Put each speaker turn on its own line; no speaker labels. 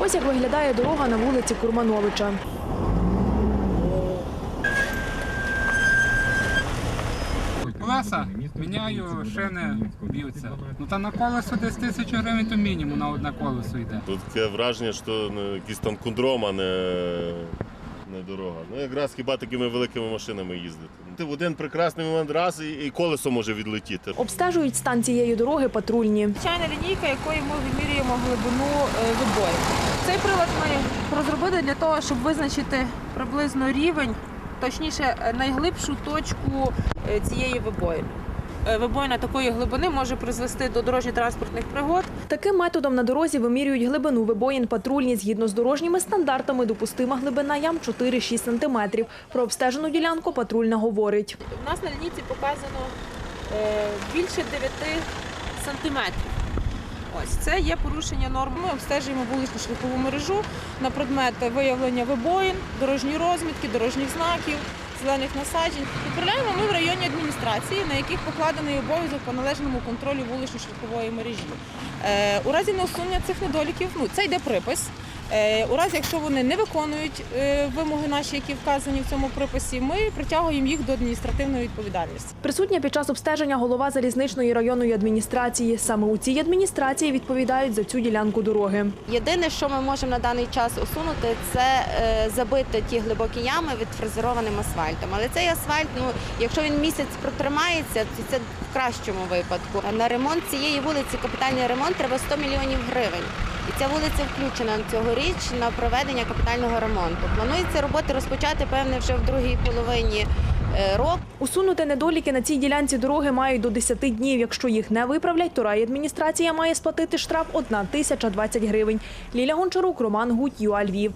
Ось як виглядає дорога на вулиці Курмановича.
Колеса міняю, шини б'ються. Ну та на колесо десь тисячу гривень то мінімум на одне колесо йде.
Тут таке враження, що ну, якийсь там кундром, а не, не дорога. Ну якраз хіба такими великими машинами їздити. Ти в один прекрасний момент раз і, і колесо може відлетіти.
Обстежують стан цієї дороги патрульні.
Звичайна лінійка, якою ми вимірюємо глибину е, вибою. Цей прилад ми розробили для того, щоб визначити приблизно рівень, точніше найглибшу точку е, цієї вибоїни. Е, Вибоїна такої глибини може призвести до дорожньо-транспортних пригод.
Таким методом на дорозі вимірюють глибину вибоїн патрульні. Згідно з дорожніми стандартами, допустима глибина ям 4-6 сантиметрів. Про обстежену ділянку патрульна говорить.
У нас на лінійці показано е, більше 9 сантиметрів. Ось це є порушення норм. Ми обстежуємо вуличну шляхову мережу на предмет виявлення вибоїн, дорожньої розмітки, дорожніх знаків, зелених насаджень. Відправляємо ми в районні адміністрації, на яких покладений обов'язок по належному контролю вулично-шляхової мережі. Е, у разі неусунення цих недоліків, ну це йде припис. Е, У разі, якщо вони не виконують е, вимоги наші, які вказані в цьому приписі, ми притягуємо їх до адміністративної відповідальності.
Присутня під час обстеження голова залізничної районної адміністрації. Саме у цій адміністрації відповідають за цю ділянку дороги.
Єдине, що ми можемо на даний час усунути, це е, забити ті глибокі ями відфрезерованим асфальтом. Але цей асфальт, ну якщо він місяць протримається, то це в кращому випадку. На ремонт цієї вулиці, капітальний ремонт, треба 100 мільйонів гривень. І ця вулиця включена цьогоріч на проведення капітального ремонту. Планується роботи розпочати певне вже в другій половині е, року.
Усунути недоліки на цій ділянці дороги мають до 10 днів. Якщо їх не виправлять, то райадміністрація має сплатити штраф 1 тисяча 20 гривень. Ліля Гончарук, Роман Гуть, ЮА Львів.